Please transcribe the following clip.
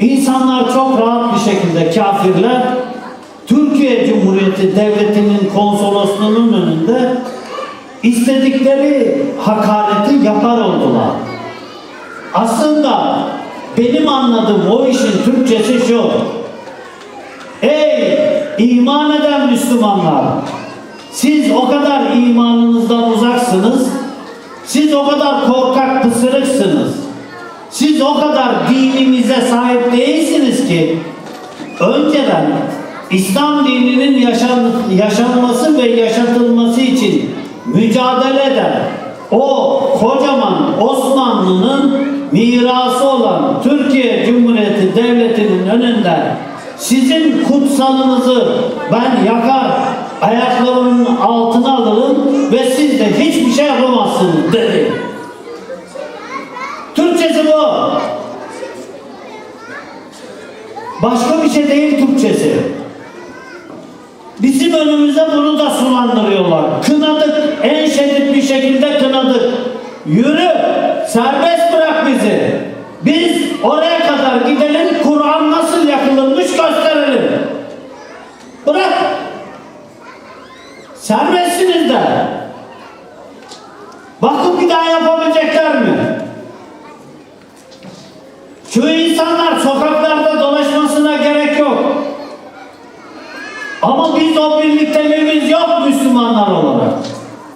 insanlar çok rahat bir şekilde kafirler Türkiye Cumhuriyeti Devleti'nin konsolosluğunun önünde istedikleri hakareti yapar oldular. Aslında benim anladığım o işin Türkçesi şu. Ey iman eden Müslümanlar! Siz o kadar imanınızdan uzaksınız. Siz o kadar korkak o kadar dinimize sahip değilsiniz ki önceden İslam dininin yaşan, yaşanması ve yaşatılması için mücadele eden o kocaman Osmanlı'nın mirası olan Türkiye Cumhuriyeti Devleti'nin önünde sizin kutsalınızı ben yakar, ayaklarımın altına alırım ve siz de hiçbir şey yapamazsınız dedi. Türkçesi bu. Başka bir şey değil Türkçesi. Bizim önümüze bunu da sulandırıyorlar. Kınadık, en şiddet bir şekilde kınadık. Yürü, serbest bırak bizi. Biz oraya kadar gidelim, Kur'an nasıl yakılırmış gösterelim. Bırak. Serbestsiniz de. Bakın bir daha yapabilecekler mi? Şu insanlar sokaklarda Oh.